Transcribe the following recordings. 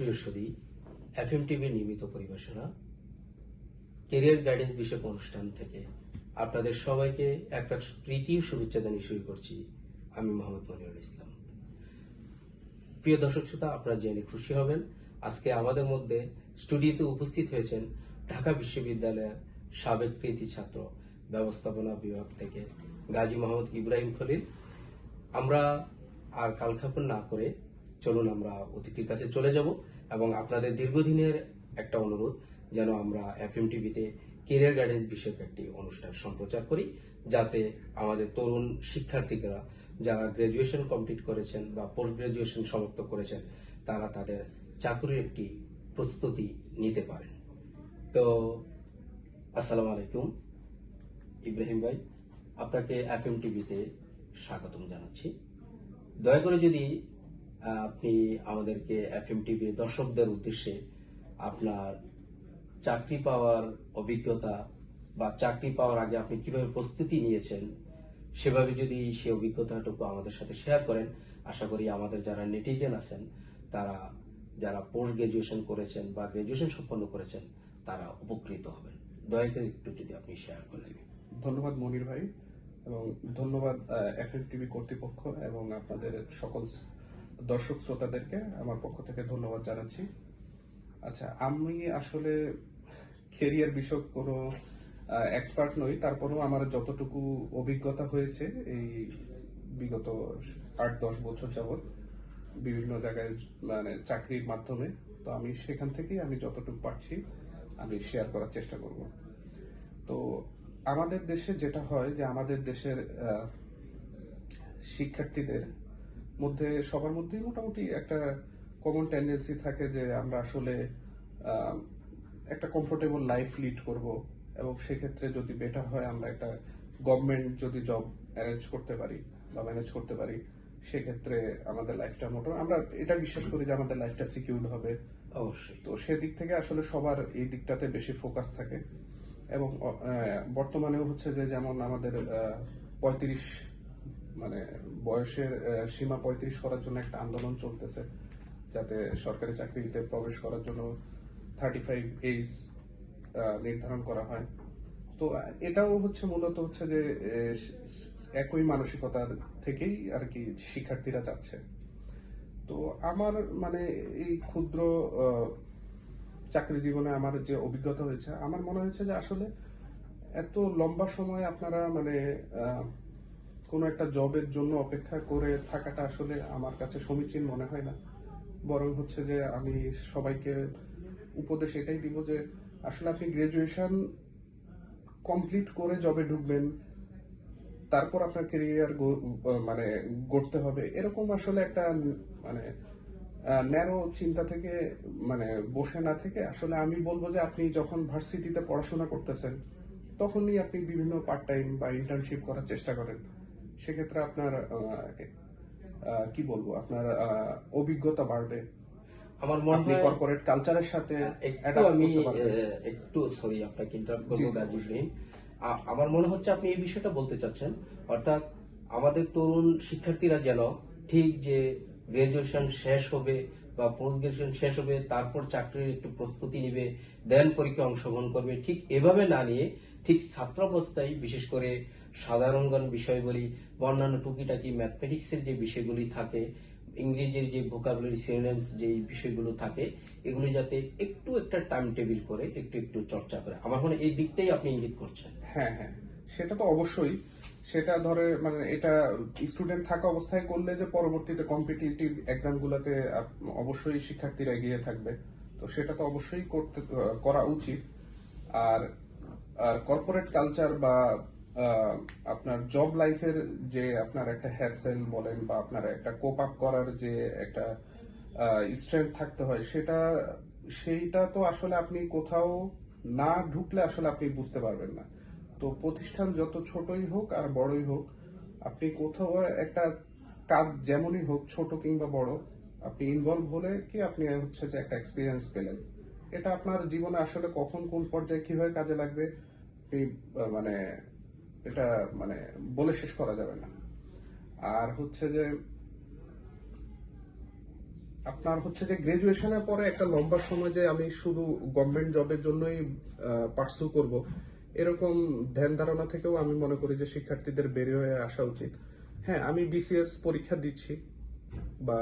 প্রিয় সুদী F M টিভির নিয়মিত পরিবেশনা কেরিয়ার গাইডেন্স বিষয়ক অনুষ্ঠান থেকে আপনাদের সবাইকে একটা প্রীতি শুভেচ্ছা জানিয়ে শুরু করছি আমি মোহাম্মদ মনিরুল ইসলাম। প্রিয় দর্শক শ্রোতা, আপনারা জেনে খুশি হবেন, আজকে আমাদের মধ্যে স্টুডিওতে উপস্থিত হয়েছেন ঢাকা বিশ্ববিদ্যালয়ের সাবেক কৃতি ছাত্র, ব্যবস্থাপনা বিভাগ থেকে গাজী মোহাম্মদ ইব্রাহিম খলিল। আমরা আর কালক্ষেপণ না করে চলুন আমরা অতিথির কাছে চলে যাব। এবং আপনাদের দীর্ঘদিনের একটা অনুরোধ যেন আমরা এফ এম টিভিতে কেরিয়ার গাইডেন্স বিষয়ক একটি অনুষ্ঠান সম্প্রচার করি, যাতে আমাদের তরুণ শিক্ষার্থীরা যারা গ্রাজুয়েশন কমপ্লিট করেছেন বা পোস্ট গ্রাজুয়েশন সমাপ্ত করেছেন, তারা তাদের চাকরির একটি প্রস্তুতি নিতে পারেন। তো, আসসালামু আলাইকুম। ইব্রাহিম ভাই, আপনাকে এফ এম টিভিতে স্বাগতম জানাচ্ছি। দয়া করে যদি আপনি আমাদেরকে এফ এম টিভির দর্শকদের উদ্দেশ্যে আপনার চাকরি পাওয়ার অভিজ্ঞতা বা চাকরি পাওয়ার আগে আপনি কীভাবে প্রস্তুতি নিয়েছেন, সেভাবে যদি সে অভিজ্ঞতাটুকু আমাদের সাথে শেয়ার করেন, আশা করি আমাদের যারা নেটিজেন আছেন, তারা যারা পোস্ট গ্রাজুয়েশন করেছেন বা গ্রাজুয়েশন সম্পন্ন করেছেন, তারা উপকৃত হবেন। দয়া করে একটু যদি আপনি শেয়ার করেন ধন্যবাদ মনির ভাই এবং ধন্যবাদ এফ টিভি কর্তৃপক্ষ এবং আপনাদের সকল দর্শক শ্রোতাদেরকে আমার পক্ষ থেকে ধন্যবাদ জানাচ্ছি। আচ্ছা আমি আসলে কেরিয়ার বিষয়ক কোনো এক্সপার্ট নই, তারপরেও আমার যতটুকু অভিজ্ঞতা হয়েছে এই বিগত আট, দশ বছর যাবৎ বিভিন্ন জায়গায় মানে চাকরির মাধ্যমে, তো আমি সেখান থেকেই আমি যতটুকু পারছি আমি শেয়ার করার চেষ্টা করব। তো আমাদের দেশে যেটা হয় যে আমাদের দেশের শিক্ষার্থীদের মধ্যে সবার মধ্যেই মোটামুটি একটা কমন টেন্ডেন্সি থাকে যে আমরা আসলে একটা কমফোর্টেবল লাইফ লিড করব এবং সেক্ষেত্রে যদি বেটার হয় আমরা একটা গভর্নমেন্ট যদি জব অ্যারেঞ্জ করতে পারি বা ম্যানেজ করতে পারি সেক্ষেত্রে আমাদের লাইফটা মোটামুটি আমরা এটা বিশ্বাস করি যে আমাদের লাইফটা সিকিউর হবে। অবশ্যই। তো সেদিক থেকে আসলে সবার এই দিকটাতে বেশি ফোকাস থাকে এবং বর্তমানেও হচ্ছে যে যেমন আমাদের পঁয়ত্রিশ মানে বয়সের সীমা পঁয়ত্রিশ করার জন্য একটা আন্দোলন চলতেছে, যাতে সরকারি চাকরিতে প্রবেশ করার জন্য থার্টি ফাইভ এইজ নির্ধারণ করা হয়। তো, এটাও হচ্ছে মূলত হচ্ছে যে একই মানসিকতার থেকেই আর কি শিক্ষার্থীরা চাচ্ছে তো আমার মানে এই ক্ষুদ্র চাকরি জীবনে আমার যে অভিজ্ঞতা হয়েছে, আমার মনে হয়েছে যে আসলে এত লম্বা সময় আপনারা মানে কোনো একটা জবের জন্য অপেক্ষা করে থাকাটা আসলে আমার কাছে সমীচীন মনে হয় না। বরং হচ্ছে যে আমি সবাইকে উপদেশ এটাই দিব যে আসলে আপনি গ্রাজুয়েশন কমপ্লিট করে জবে ঢুকবেন, তারপর আপনার কেরিয়ার মানে গড়তে হবে। এরকম আসলে একটা মানে ন্যারো চিন্তা থেকে মানে বসে না থেকে আসলে আমি বলব যে আপনি যখন ভার্সিটিতে পড়াশোনা করতেছেন, তখনই আপনি বিভিন্ন পার্ট টাইম বা ইন্টার্নশিপ করার চেষ্টা করেন। সেক্ষেত্রে আপনার কি বলব আপনার অভিজ্ঞতা বাড়বে। আমার মনে হয় কর্পোরেট কালচারের সাথে একটু আমি একটু সরি আপনাকে ইন্টারাপ্ট করব। আমার মনে হচ্ছে আপনি এই বিষয়টা বলতে চাচ্ছেন। অর্থাৎ আমাদের তরুণ শিক্ষার্থীরা যেন ঠিক যে গ্রাজুয়েশন শেষ হবে বা পোস্ট গ্রাজুয়েশন শেষ হবে তারপর চাকরির একটু প্রস্তুতি নিবে দেন পরীক্ষা অংশগ্রহণ করবে ঠিক এভাবে না নিয়ে ঠিক ছাত্রাবস্থায় বিশেষ করে সাধারণ জ্ঞান বিষয় বলি বা অন্যান্য টুকিটাকি ম্যাথমেটিক্সের যে বিষয়গুলি থাকে, ইংরেজির যে ভোকাবুলারি সিনোনিমস যে বিষয়গুলো থাকে, এগুলি যাতে একটু একটা টাইম টেবিল করে, একটু একটু চর্চা করে। আমার মনে এই দিকটাই আপনি ইঙ্গিত করছেন। হ্যাঁ হ্যাঁ। সেটা তো অবশ্যই। সেটা ধরে মানে এটা স্টুডেন্ট থাকা অবস্থায় করলে যে পরবর্তীতে কম্পিটিটিভ এক্সাম গুলাতে আপ- অবশ্যই শিক্ষার্থীরা এগিয়ে থাকবে। তো সেটা তো অবশ্যই করতে করা উচিত। আর আর কর্পোরেট কালচার বা আপনার জব লাইফের যে আপনার একটা হ্যাসেল বলেন বা আপনার একটা কোপ আপ করার যে একটা স্ট্রেংথ থাকতে হয়, সেটা, সেইটা তো আসলে আপনি কোথাও না ঢুকলে আসলে আপনি বুঝতে পারবেন না। তো প্রতিষ্ঠান যত ছোটই হোক আর বড়ই হোক, আপনি কোথাও একটা কাজ যেমনই হোক, ছোট কিংবা বড়, আপনি ইনভলভ হলে কি আপনি হচ্ছে যে একটা এক্সপিরিয়েন্স পেলেন। এটা আপনার জীবনে আসলে কখন কোন পর্যায়ে কীভাবে কাজে লাগবে, আপনি মানে এটা মানে বলে শেষ করা যাবে না। আর হচ্ছে যে, আপনার হচ্ছে যে গ্রাজুয়েশনের পরে একটা লম্বা সময় যে আমি শুধু গভর্নমেন্ট জবের জন্যই পার্সু করব, এরকম ধ্যান ধারণা থেকেও আমি মনে করি যে শিক্ষার্থীদের বেরিয়ে হয়ে আসা উচিত। হ্যাঁ আমি বিসিএস পরীক্ষা দিচ্ছি বা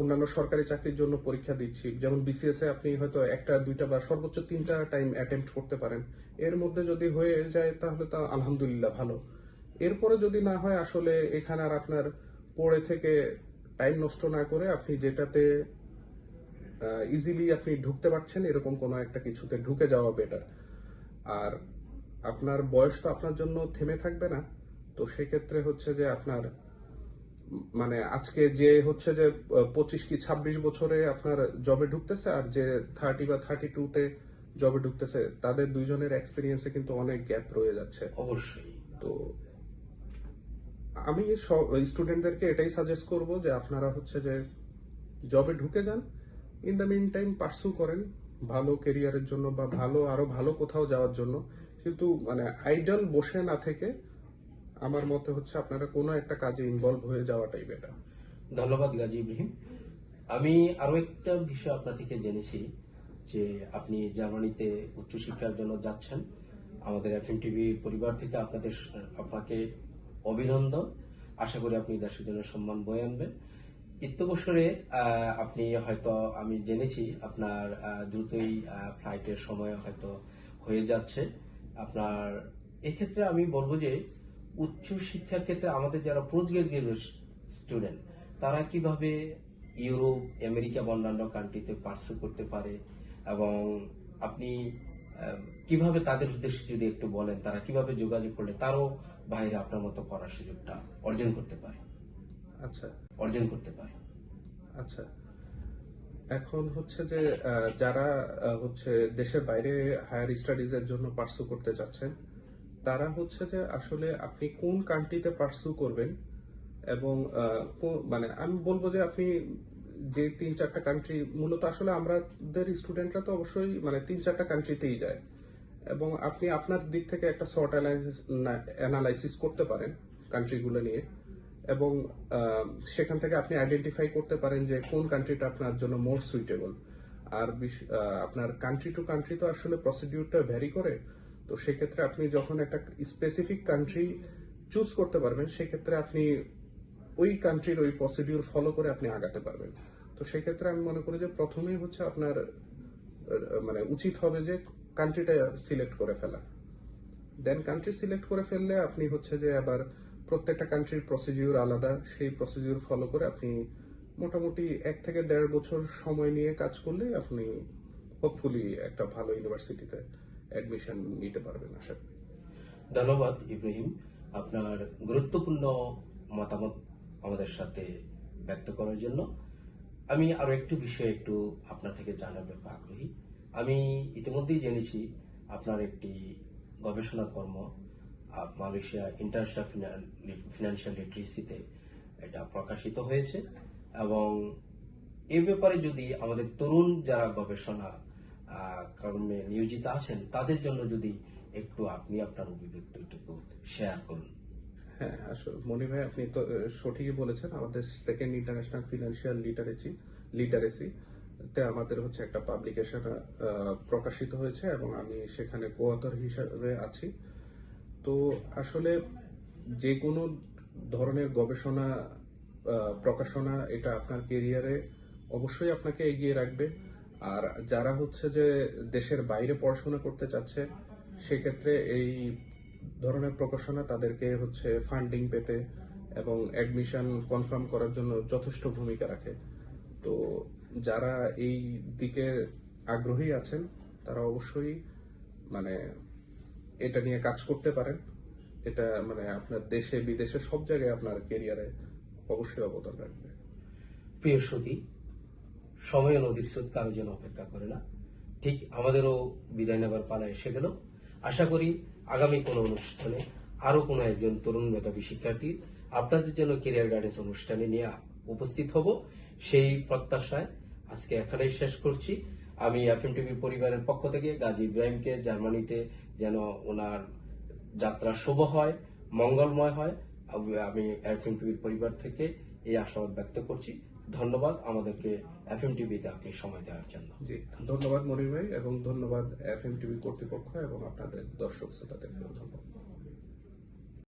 অন্যান্য সরকারি চাকরির জন্য পরীক্ষা দিচ্ছি। যেমন বিসিএস এ আপনি হয়তো একটা, দুইটা বা সর্বোচ্চ তিনটা টাইম অ্যাটেম্প্ট করতে পারেন। এর মধ্যে যদি হয়ে যায় তাহলে তা আলহামদুলিল্লাহ ভালো। এরপরে যদি না হয়, আসলে এখানে আর আপনার পড়ে থেকে টাইম নষ্ট না করে আপনি যেটাতে ইজিলি আপনি ঢুকতে পারছেন, এরকম কোনো একটা কিছুতে ঢুকে যাওয়া বেটার আর আপনার বয়স তো আপনার জন্য থেমে থাকবে না। তো সেক্ষেত্রে হচ্ছে যে আপনার মানে আজকে যে হচ্ছে যে পঁচিশ কি ছাব্বিশ বছরে আপনার জবে ঢুকতেছে আর যে থার্টি বা থার্টি টু তে জবে ঢুকতেছে তাদের দুইজনের এক্সপিরিয়েন্সে কিন্তু অনেক গ্যাপ রয়ে যাচ্ছে। অবশ্যই। তো আমি স্টুডেন্টদেরকে এটাই সাজেস্ট করব যে আপনারা হচ্ছে যে জবে ঢুকে যান in the meantime pursue করেন ভালো কেরিয়ারের জন্য বা ভালো আরও ভালো কোথাও যাওয়ার জন্য। কিন্তু মানে আইডল বসে না থেকে আমার মতে হচ্ছে আপনারা কোনো একটা কাজে ইনভলভ হয়ে যাওয়াটাই বেটার ধন্যবাদ গাজী ইব্রাহিম আমি আরও একটা বিষয় আপনার থেকে জেনেছি। যে আপনি জার্মানিতে উচ্চশিক্ষার জন্য যাচ্ছেন, আমাদের এফ এম টিভি পরিবার থেকে আপনাদের, আপনাকে অভিনন্দন। আশা করি আপনি দেশের জন্য সম্মান বয়ে আনবেন। ইত্যবসরে আপনি হয়তো, আমি জেনেছি আপনার দ্রুতই ফ্লাইটের সময় হয়তো হয়ে যাচ্ছে। আপনার, এক্ষেত্রে আমি বলব যে উচ্চ শিক্ষার ক্ষেত্রে আমাদের যারা পোস্ট গ্রাজুয়েট স্টুডেন্ট তারা কীভাবে ইউরোপ, আমেরিকা বা অন্যান্য কান্ট্রিতে পার্সু করতে পারে এবং আপনি কীভাবে তাদের উদ্দেশ্যে যদি একটু বলেন তারা কীভাবে যোগাযোগ করলে তারও বাইরে আপনার মতো করার সুযোগটা অর্জন করতে পারে? আচ্ছা। অর্জন করতে পারে। আচ্ছা। এখন হচ্ছে যে যারা হচ্ছে দেশের বাইরে হায়ার স্টাডিজ এর জন্য পার্সু করতে যাচ্ছেন তারা হচ্ছে যে আসলে আপনি কোন কান্ট্রিতে পার্সু করবেন এবং মানে আমি বলব যে আপনি যে তিন চারটা কান্ট্রি মূলত আসলে আমাদের স্টুডেন্টরা তো অবশ্যই মানে তিন চারটা কান্ট্রিতেই যায়। এবং আপনি আপনার দিক থেকে একটা শর্ট অ্যানালাইসিস করতে পারেন কান্ট্রিগুলো নিয়ে। এবং সেখান থেকে আপনি আইডেন্টিফাই করতে পারেন যে কোন কান্ট্রিটা আপনার জন্য মোর সুইটেবল আর আপনার কান্ট্রি টু কান্ট্রি তো আসলে প্রসিডিউরটা ভ্যারি করে। তো সেক্ষেত্রে আপনি যখন একটা স্পেসিফিক কান্ট্রি চুজ করতে পারবেন, সেক্ষেত্রে আপনি ওই কান্ট্রির ওই প্রসিডিউর ফলো করে আপনি আগাতে পারবেন। তো সেক্ষেত্রে আমি মনে করি যে প্রথমেই হচ্ছে আপনার মানে উচিত হবে যে কান্ট্রিটা সিলেক্ট করে ফেলা। দেন কান্ট্রি সিলেক্ট করে ফেললে আপনি হচ্ছে যে আবার প্রত্যেকটা কান্ট্রির প্রসিডিউর আলাদা, সেই প্রসিডিউর ফলো করে আপনি মোটামুটি এক থেকে দেড় বছর সময় নিয়ে কাজ করলে আপনি হোপফুলি একটা ভালো ইউনিভার্সিটিতে অ্যাডমিশন নিতে পারবেন, আশা করি। ধন্যবাদ, ইব্রাহিম। আপনার গুরুত্বপূর্ণ মতামত আমাদের সাথে ব্যক্ত করার জন্য। আমি আরও একটু বিষয় একটু আপনার থেকে জানার ব্যাপারে আগ্রহী। আমি ইতিমধ্যেই জেনেছি আপনার একটি গবেষণা কর্ম মালয়েশিয়া ইন্টারন্যাশনাল ফিনান্সিয়াল লিটারেসিতে এটা প্রকাশিত হয়েছে এবং এ ব্যাপারে যদি আমাদের তরুণ যারা গবেষণা কর্মে নিয়োজিত আছেন, তাদের জন্য যদি একটু আপনি আপনার অভিব্যক্তিটুকু শেয়ার করুন। হ্যাঁ আসলে মনি ভাই, আপনি তো সঠিকই বলেছেন, আমাদের second international financial literacy literacy তে আমাদের হচ্ছে একটা পাবলিকেশন প্রকাশিত হয়েছে এবং আমি সেখানে কোয়াতর হিসাবে আছি। তো আসলে যে কোনো ধরনের গবেষণা প্রকাশনা এটা আপনার কেরিয়ারে অবশ্যই আপনাকে এগিয়ে রাখবে। আর যারা হচ্ছে যে দেশের বাইরে পড়াশোনা করতে চাচ্ছে, সেক্ষেত্রে এই ধরনের প্রকাশনা তাদেরকে হচ্ছে ফান্ডিং পেতে এবং অ্যাডমিশন কনফার্ম করার জন্য যথেষ্ট ভূমিকা রাখে। তো যারা এই দিকে আগ্রহী আছেন, তারা অবশ্যই মানে এটা নিয়ে কাজ করতে পারেন। এটা মানে আপনার দেশে, বিদেশে, সব জায়গায় আপনার কেরিয়ারে অবশ্যই অবদান রাখবে। প্রিয় সতী সময় নদীর স্রোত কারও যেন অপেক্ষা করে না। ঠিক আমাদেরও বিদায় নেবার পালা এসে গেল। আশা করি আগামী কোনো অনুষ্ঠানে আরও কোনো একজন তরুণ মেধাবী শিক্ষার্থী আপনাদের জন্য কেরিয়ার গাইডেন্স অনুষ্ঠানে নিয়ে উপস্থিত হব। সেই প্রত্যাশায় আজকে এখানেই শেষ করছি। আমি এফএম টিভি পরিবারের পক্ষ থেকে গাজী ইব্রাহিমকে জার্মানিতে যেন ওনার যাত্রা শুভ হয়, মঙ্গলময় হয় আমি- আমি এফএম টিভির পরিবার থেকে এই আশাবাদ ব্যক্ত করছি। ধন্যবাদ আমাদেরকে এফ এম টিভিতে আপনি সময় দেওয়ার জন্য। জি, ধন্যবাদ মনির ভাই এবং ধন্যবাদ এফ এম টিভি কর্তৃপক্ষ এবং আপনাদের দর্শক শ্রোতাদের ধন্যবাদ।